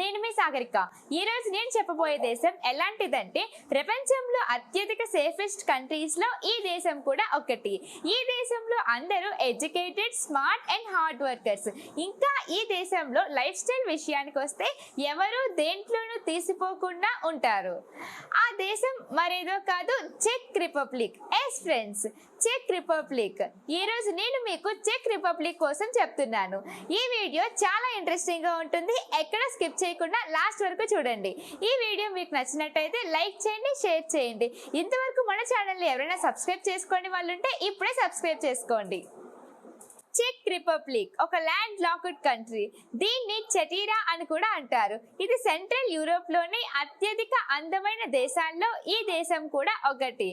నేను మీ సాగరిక. ఈ రోజు నేను చెప్పబోయే దేశం ఎలాంటిదంటే ప్రపంచంలో అత్యధిక సేఫెస్ట్ కంట్రీస్లో ఈ దేశం కూడా ఒకటి ఈ దేశంలో అందరూ educated smart and hard workers. ఇంకా ఈ దేశంలో లైఫ్ స్టైల్ విషయానికి వస్తే ఎవరు దేంట్లోనూ తీసిపోకుండా ఉంటారు. ఆ దేశం మరేదో కాదు చెక్ రిపబ్లిక్. ఎస్ ఫ్రెండ్స్ చెక్ రిపబ్లిక్. ఈ రోజు నేను మీకు చెక్ రిపబ్లిక్ కోసం చెప్తున్నాను. ఈ వీడియో చాలా ఇంట్రెస్టింగ్గా ఉంటుంది. ఎక్కడ స్కిప్ చేయకుండా లాస్ట్ వరకు చూడండి. ఈ వీడియో మీకు నచ్చినట్టయితే లైక్ చేయండి షేర్ చేయండి. ఇంతవరకు మన ఛానల్ని ఎవరైనా సబ్స్క్రైబ్ చేసుకోండి వాళ్ళు ఉంటే ఇప్పుడే సబ్స్క్రైబ్ చేసుకోండి. చెక్ రిపబ్లిక్ ఒక ల్యాండ్ లాక్డ్ కంట్రీ. దీన్ని చెటీరా అని కూడా అంటారు. ఇది సెంట్రల్ యూరోప్లోని అత్యధిక అందమైన దేశాల్లో ఈ దేశం కూడా ఒకటి.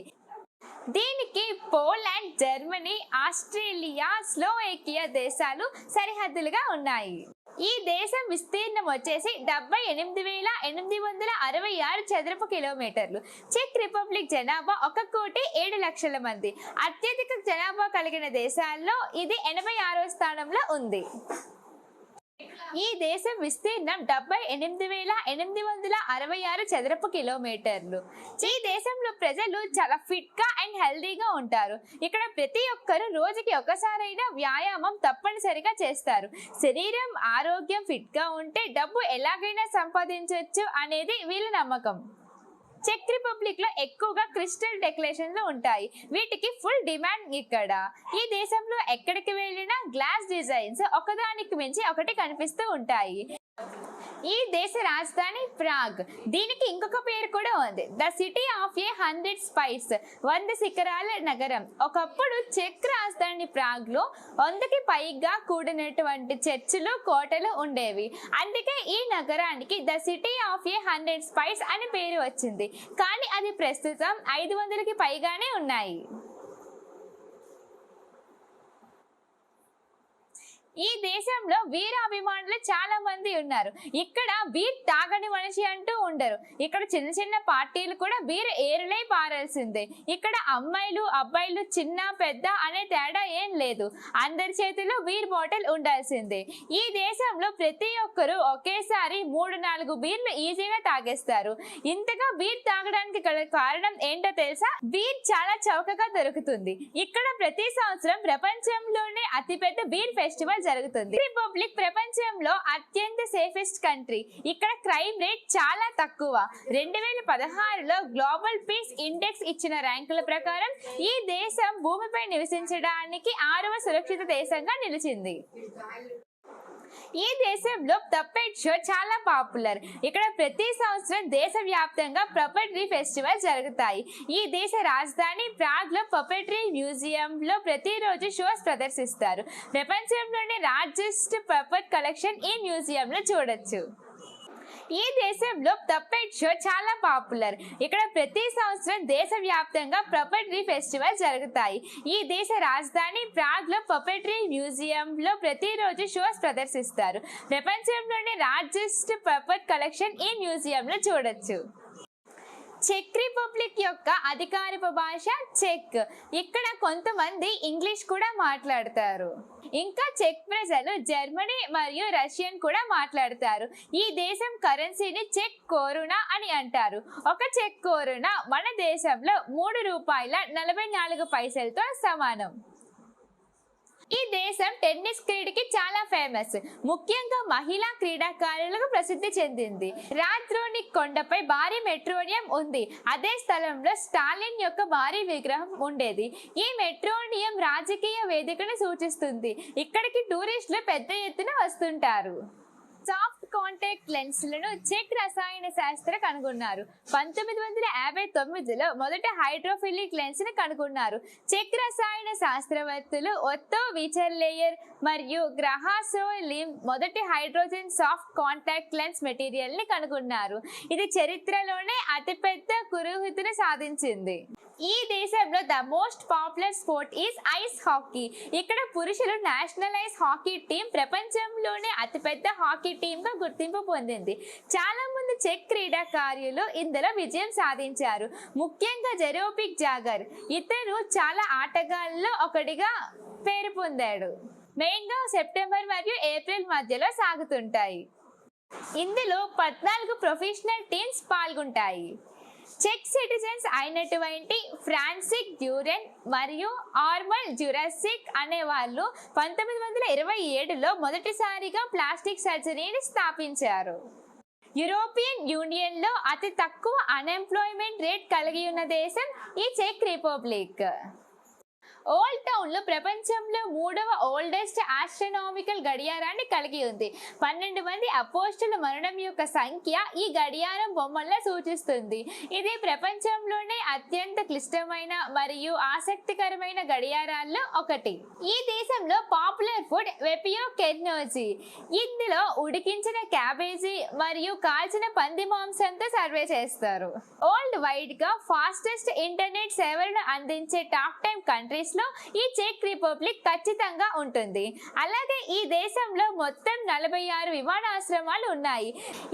దీనికి పోలాండ్ జర్మనీ ఆస్ట్రేలియా స్లోవేకియా దేశాలు సరిహద్దులుగా ఉన్నాయి. ఈ దేశం విస్తీర్ణం వచ్చేసి డెబ్బై ఎనిమిది వేల ఎనిమిది వందల అరవై ఆరు చదరపు కిలోమీటర్లు. చెక్ రిపబ్లిక్ జనాభా ఒక కోటి ఏడు లక్షల మంది. అత్యధిక జనాభా కలిగిన దేశాల్లో ఇది ఎనభై ఆరో స్థానంలో ఉంది. ఈ దేశం విస్తీర్ణం డెబ్బై ఎనిమిది వేల ఎనిమిది వందల అరవై ఆరు చదరపు కిలోమీటర్లు. ఈ దేశంలో ప్రజలు చాలా ఫిట్గా అండ్ హెల్దీగా ఉంటారు. ఇక్కడ ప్రతి ఒక్కరు రోజుకి ఒకసారైనా వ్యాయామం తప్పనిసరిగా చేస్తారు. శరీరం ఆరోగ్యం ఫిట్గా ఉంటే డబ్బు ఎలాగైనా సంపాదించవచ్చు అనేది వీళ్ళ నమ్మకం. చెక్ రిపబ్లిక్లో ఎక్కువగా క్రిస్టల్ డెకరేషన్లు ఉంటాయి. వీటికి ఫుల్ డిమాండ్ ఇక్కడ. ఈ దేశంలో ఎక్కడికి వెళ్ళినా గ్లాస్ డిజైన్స్ ఒకదానికి మించి ఒకటి కనిపిస్తూ ఉంటాయి. ఈ దేశ రాజధాని ప్రాగ్. దీనికి ఇంకొక పేరు కూడా ఉంది. The city of a hundred spires వంద శిఖరాల నగరం. ఒకప్పుడు చెక్ రాజధాని ప్రాగ్లో వందకి పైగా కూడినటువంటి చర్చిలు కోటలు ఉండేవి. అందుకే ఈ నగరానికి the city of a hundred spires అని పేరు వచ్చింది. కానీ అది ప్రస్తుతం ఐదు వందలకి పైగానే ఉన్నాయి. ఈ దేశంలో వీరాభిమానులు చాలా మంది ఉన్నారు. ఇక్కడ బీర్ తాగని మనిషి అంటూ ఉండరు. ఇక్కడ చిన్న చిన్న పార్టీలు కూడా వీరు ఏరులై పారాల్సిందే. ఇక్కడ అమ్మాయిలు అబ్బాయిలు చిన్న పెద్ద అనే తేడా ఏం లేదు. అందరి చేతిలో వీర్ బాటిల్ ఉండాల్సిందే. ఈ దేశంలో ప్రతి ఒక్కరూ ఒకేసారి మూడు నాలుగు బీర్లు ఈజీగా తాగేస్తారు. ఇంతగా బీర్ తాగడానికి గల కారణం ఏంటో తెలుసా? బీర్ చాలా చౌకగా దొరుకుతుంది. ఇక్కడ ప్రతి సంవత్సరం ప్రపంచంలోనే అతిపెద్ద బీర్ ఫెస్టివల్ జరుగుతుంది. రిపబ్లిక్ ప్రపంచంలో అత్యంత సేఫెస్ట్ కంట్రీ ఇక్కడ క్రైమ్ రేట్ చాలా తక్కువ. రెండు వేల పదహారులో గ్లోబల్ పీస్ ఇండెక్స్ ఇచ్చిన ర్యాంకుల ప్రకారం ఈ దేశం భూమిపై నివసించడానికి ఆరవ సురక్షిత దేశంగా నిలిచింది. ఈ దేశంలో పప్పెట్ షో చాలా పాపులర్. ఇక్కడ ప్రతి సంవత్సరం దేశవ్యాప్తంగా పపెట్రీ ఫెస్టివల్ జరుగుతాయి. ఈ దేశ రాజధాని ప్రాగ్లో పపెట్రీ మ్యూజియం లో ప్రతిరోజు షోస్ ప్రదర్శిస్తారు. ప్రపంచంలోనే లార్జెస్ట్ పపెట్ కలెక్షన్ ఈ మ్యూజియం లో చూడొచ్చు. ఈ దేశంలో పప్పెట్ షో చాలా పాపులర్. ఇక్కడ ప్రతి సంవత్సరం దేశవ్యాప్తంగా పపెట్రీ ఫెస్టివల్ జరుగుతాయి. ఈ దేశ రాజధాని ప్రాగ్లో పపెట్రీ మ్యూజియం లో ప్రతిరోజు షోస్ ప్రదర్శిస్తారు. ప్రపంచంలోనే లార్జెస్ట్ పపెట్ కలెక్షన్ ఈ మ్యూజియం లో చూడొచ్చు. చెక్ రిపబ్లిక్ యొక్క అధికారిక భాష చెక్. ఇక్కడ కొంతమంది ఇంగ్లీష్ కూడా మాట్లాడతారు. ఇంకా చెక్ ప్రజలు జర్మనీ మరియు రష్యన్ కూడా మాట్లాడతారు. ఈ దేశం కరెన్సీని చెక్ కోరునా అని అంటారు. ఒక చెక్ కోరునా మన దేశంలో మూడు రూపాయల నలభై నాలుగు పైసలతో సమానం. ఈ దేశం టెన్నిస్ క్రీడకి చాలా ఫేమస్ ముఖ్యంగా మహిళా క్రీడాకారులకు ప్రసిద్ధి చెందింది. రాత్రోనిక్ కొండపై భారీ మెట్రోనియం ఉంది. అదే స్థలంలో స్టాలిన్ యొక్క భారీ విగ్రహం ఉండేది. ఈ మెట్రోనియం రాజకీయ వేదికను సూచిస్తుంది. ఇక్కడికి టూరిస్టులు పెద్ద ఎత్తున వస్తుంటారు. సాఫ్ట్ కాంటాక్ట్ లెన్స్లను చెక్ రసాయన శాస్త్ర కనుగొన్నారు. పంతొమ్మిది వందల యాభై తొమ్మిదిలో మొదటి హైడ్రోఫిలిక్ లెన్స్ని కనుగొన్నారు. చెక్ రసాయన శాస్త్రవేత్తలు ఒత్తో విచర్లేయర్ మరియు గ్రహాసో లిమ్ మొదటి హైడ్రోజన్ సాఫ్ట్ కాంటాక్ట్ లెన్స్ మెటీరియల్ని కనుగొన్నారు. ఇది చరిత్రలోనే అతిపెద్ద కురుహితను సాధించింది. ఈ దేశంలో the most popular sport is ice hockey ఇక్కడ పురుషులు నేషనల్ ఐస్ హాకీ టీం ప్రపంచంలోనే అతిపెద్ద హాకీ టీంగా గుర్తింపు పొందింది. చాలా మంది చెక్ క్రీడాకారులు ఇందులో విజయం సాధించారు. ముఖ్యంగా జెరోపిక్ జాగర్. ఇతను చాలా ఆటగాళ్ళలో ఒకటిగా పేరు పొందాడు. మెయిన్గా సెప్టెంబర్ మరియు ఏప్రిల్ మధ్యలో సాగుతుంటాయి. ఇందులో పద్నాలుగు ప్రొఫెషనల్ టీమ్స్ పాల్గొంటాయి. చెక్ సిటిజన్స్ అయినటువంటి ఫ్రాన్సిక్ డ్యూరెన్ మరియు ఆర్మల్ జ్యురాసిక్ అనే వాళ్ళు పంతొమ్మిది వందల ఇరవై ఏడులో మొదటిసారిగా ప్లాస్టిక్ సర్జరీని స్థాపించారు. యూరోపియన్ యూనియన్లో అతి తక్కువ అన్ఎంప్లాయ్మెంట్ రేట్ కలిగి ఉన్న దేశం ఈ చెక్ రిపబ్లిక్ ఓల్డ్ టౌన్లో ప్రపంచంలో మూడవ ఓల్డెస్ట్ ఆస్ట్రనామికల్ గడియారాన్ని కలిగి ఉంది. పన్నెండు మంది అపోస్టుల మరణం యొక్క సంఖ్య ఈ గడియారం బొమ్మల్లో సూచిస్తుంది. ఇది ప్రపంచంలోనే అత్యంత క్లిష్టమైన మరియు ఆసక్తికరమైన గడియారాల్లో ఒకటి. ఈ దేశంలో పాపులర్ ఫుడ్ వెపియో కెర్నోజీ ఇందులో ఉడికించిన క్యాబేజీ మరియు కాల్చిన పంది మాంసంతో సర్వే చేస్తారు. ఓల్డ్ వైడ్గా ఫాస్టెస్ట్ ఇంటర్నెట్ సేవలను అందించే టాప్ టైం కంట్రీస్ లో ఈ చెక్ రిపబ్లిక్ ఖచ్చితంగా ఉంటుంది. అలాగే ఈ దేశంలో మొత్తం నలభై ఆరు విమానాశ్రమాలు ఉన్నాయి.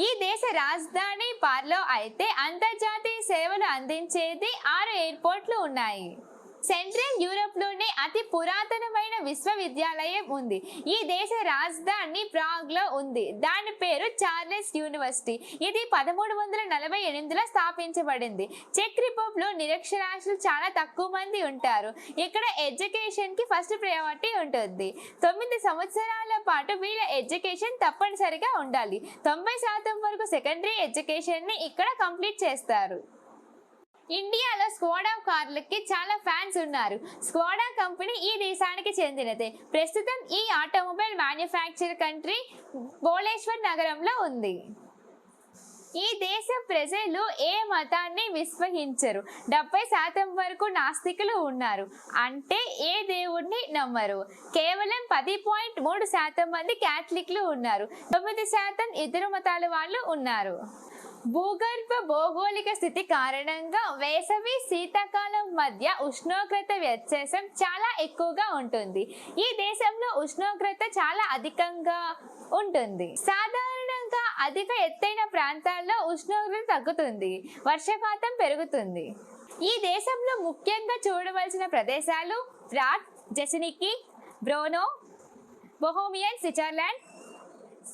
ఈ దేశ రాజధాని పార్లో అయితే అంతర్జాతీయ సేవలు అందించేది ఆరు ఎయిర్పోర్ట్లు ఉన్నాయి. సెంట్రల్ యూరోప్లోని అతి పురాతనమైన విశ్వవిద్యాలయం ఉంది. ఈ దేశ రాజధాని ప్రాగ్లో ఉంది. దాని పేరు చార్లెస్ యూనివర్సిటీ. ఇది పదమూడు వందల నలభై ఎనిమిదిలో స్థాపించబడింది. చెక్ రిపబ్లిక్లో నిరక్షరాస్యులు చాలా తక్కువ మంది ఉంటారు. ఇక్కడ ఎడ్యుకేషన్కి ఫస్ట్ ప్రయారిటీ ఉంటుంది. తొమ్మిది సంవత్సరాల పాటు వీళ్ళ ఎడ్యుకేషన్ తప్పనిసరిగా ఉండాలి. తొంభై శాతం వరకు సెకండరీ ఎడ్యుకేషన్ని ఇక్కడ కంప్లీట్ చేస్తారు. ఇండియాలో స్కోడా కార్లకి చాలా ఫ్యాన్స్ ఉన్నారు. స్కోడా కంపెనీ ఈ దేశానికి చెందినదే. ప్రస్తుతం ఈ ఆటోమొబైల్ మ్యానుఫ్యాక్చర్ కంట్రీ భోలేశ్వర్ నగరంలో ఉంది. ఈ దేశ ప్రజలు ఏ మతాన్ని విశ్వసించరు? డెబ్బై శాతం వరకు నాస్తికులు ఉన్నారు. అంటే ఏ దేవుడిని నమ్మరు? కేవలం పది పాయింట్ మూడు శాతం మంది క్యాథలిక్లు ఉన్నారు. తొమ్మిది శాతం ఇతర మతాల వాళ్ళు ఉన్నారు. భూగర్భ భౌగోళిక స్థితి కారణంగా వేసవి శీతాకాలం మధ్య ఉష్ణోగ్రత వ్యత్యాసం చాలా ఎక్కువగా ఉంటుంది. ఈ దేశంలో ఉష్ణోగ్రత చాలా అధికంగా ఉంటుంది. సాధారణంగా అధిక ఎత్తైన ప్రాంతాల్లో ఉష్ణోగ్రత తగ్గుతుంది. వర్షపాతం పెరుగుతుంది. ఈ దేశంలో ముఖ్యంగా చూడవలసిన ప్రదేశాలు రాట్ జెసినికి బ్రోనో బొహోమియన్ స్విట్జర్లాండ్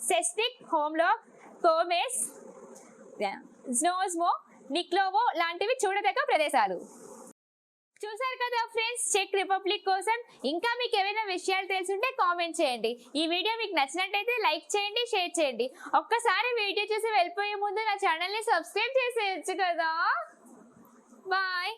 సెస్టిక్ హోమ్లాక్ కోమెస్ స్నోస్మో నిక్లోవో లాంటివి చూడదగ్గ ప్రదేశాలు. చూసారు కదా ఫ్రెండ్స్ చెక్ రిపబ్లిక్ కోసం ఇంకా మీకు ఏమైనా విషయాలు తెలుసుంటే కామెంట్ చేయండి. ఈ వీడియో మీకు నచ్చినట్టయితే లైక్ చేయండి షేర్ చేయండి. ఒక్కసారి వీడియో చూసి వెళ్ళిపోయే ముందు నా ఛానల్ని సబ్స్క్రైబ్ చేసేయచ్చు కదా. బాయ్